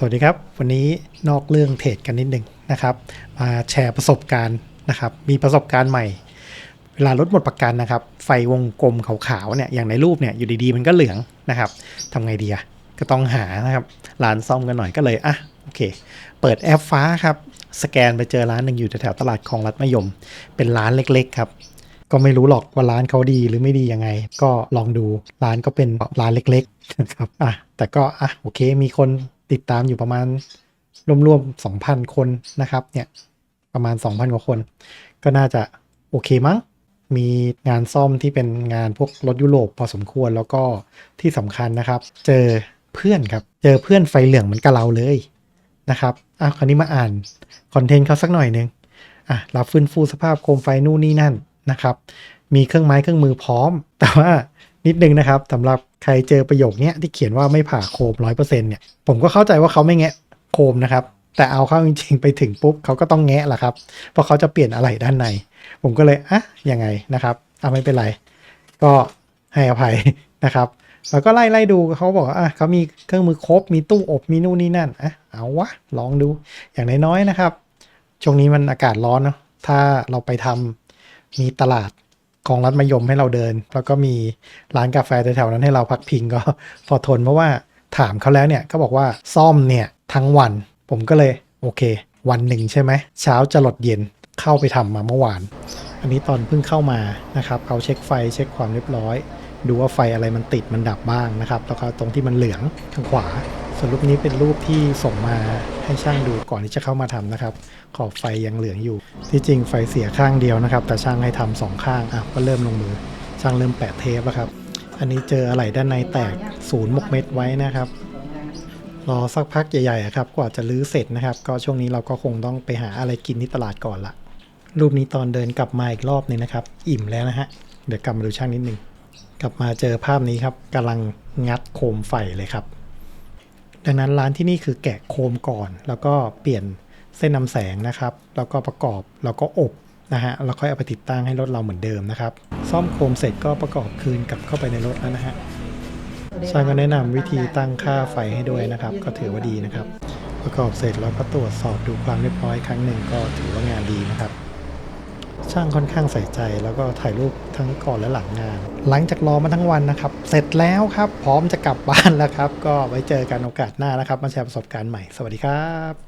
สวัสดีครับ วันนี้นอกเรื่องเทรดกันนิดหนึ่งนะครับ มาแชร์ประสบการณ์นะครับ มีประสบการณ์ใหม่ เวลารถหมดประกันนะครับ ไฟวงกลมขาวๆเนี่ยอย่างในรูปเนี่ยอยู่ดีๆ มันก็เหลืองนะครับทำไงดีอะก็ต้องหานะครับร้านซ่อมกันหน่อยก็เลยอะโอเค เปิดแอปฟ้าครับ สแกนไปเจอร้านหนึ่งอยู่แถวๆตลาดคลองรัฐมยม เป็นร้านเล็กๆครับก็ไม่รู้หรอกว่าร้านเขาดีหรือไม่ดียังไง ก็ลองดูร้านก็เป็นร้านเล็กๆนะครับอะแต่ก็อะโอเคมีคน ติดตามอยู่ประมาณรวมๆ2,000 คนนะครับเนี่ยประมาณ 2,000 กว่าคน ก็น่าจะโอเคมั้งมีงานซ่อมที่เป็นงานพวกรถยุโรปพอสมควรแล้วก็ที่สำคัญนะครับ เจอเพื่อนครับ เจอเพื่อนไฟเหลืองเหมือนกับเราเลยนะครับอะคราวนี้มาอ่านคอนเทนต์เขาสักหน่อยหนึงอะรับฟื้นฟูสภาพโคมไฟนู่นนี่นั่นนะครับ มีเครื่องไม้เครื่องมือพร้อม แต่ว่า นิดนึงนะครับสำหรับใครเจอประโยคเนี้ยที่เขียนว่าไม่ผ่าโคมร้อยเปอร์เซ็นต์เนี่ยผมก็เข้าใจว่าเขาไม่แงะโคมนะครับ แต่เอาเข้าจริงๆ ไปถึงปุ๊บเขาก็ต้องแงะแหละครับ เพราะเขาจะเปลี่ยนอะไรด้านใน ผมก็เลยอะยังไงนะครับเอะไม่เป็นไร ก็ให้อภัยนะครับแล้วก็ไล่ไล่ดูเขาบอกว่าอะเขามีเครื่องมือครบมีตู้อบมีนู่นนี่นั่นอะเอาวะลองดูอย่างน้อยๆนะครับ ช่วงนี้มันอากาศร้อนเนาะถ้าเราไปทำมีตลาด ของรัฐมยมให้เราเดิน แล้วก็มีร้านกาแฟแถวๆนั้นให้เราพักพิงก็พอทนเพราะว่าถามเขาแล้วเนี่ยก็บอกว่าซ่อมเนี่ยทั้งวัน ผมก็เลยโอเค วันหนึ่งใช่ไหมเช้าจะหลดเย็นเข้าไปทำมาเมื่อวาน อันนี้ตอนเพิ่งเข้ามานะครับเขาเช็คไฟเช็คความเรียบร้อย ดูว่าไฟอะไรมันติดมันดับบ้างนะครับแล้วก็ตรงที่มันเหลืองทางขวา ส่วนรูปนี้เป็นรูปที่ส่งมาให้ช่างดูก่อนที่จะเข้ามาทำนะครับ ขอบไฟยังเหลืองอยู่ ที่จริงไฟเสียข้างเดียวนะครับ แต่ช่างให้ทำสองข้างอะก็เริ่มลงมือ ช่างเริ่มแปะเทปแล้วครับ อันนี้เจออะไหล่ด้านในแตกศูนย์หมกเม็ดไว้นะครับรอสักพักใหญ่ๆอะครับกว่าจะรื้อเสร็จนะครับ ก็ช่วงนี้เราก็คงต้องไปหาอะไรกินที่ตลาดก่อนละรูปนี้ตอนเดินกลับมาอีกรอบนึงนะครับ อิ่มแล้วนะฮะเดี๋ยวกลับมาดูช่างนิดนึงกลับมาเจอภาพนี้ครับกำลังงัดโคมไฟเลยครับ ดังนั้นร้านที่นี่คือแกะโคมก่อน แล้วก็เปลี่ยนเส้นนำแสงนะครับ แล้วก็ประกอบแล้วก็อบนะฮะแล้วค่อยเอาไปติดตั้งให้รถเราเหมือนเดิมนะครับ ซ่อมโคมเสร็จก็ประกอบคืนกลับเข้าไปในรถแล้วนะฮะช่างก็แนะนำวิธีตั้งค่าไฟให้ด้วยนะครับ ก็ถือว่าดีนะครับ ประกอบเสร็จแล้วก็ตรวจสอบดูความเรียบร้อยครั้งหนึ่งก็ถือว่างานดีนะครับ ช่างค่อนข้างใส่ใจ แล้วก็ถ่ายรูปทั้งก่อนและหลังงาน หลังจากรอมาทั้งวันนะครับ เสร็จแล้วครับ พร้อมจะกลับบ้านแล้วครับ ก็ไว้เจอกันโอกาสหน้านะครับ มาแชร์ประสบการณ์ใหม่ สวัสดีครับ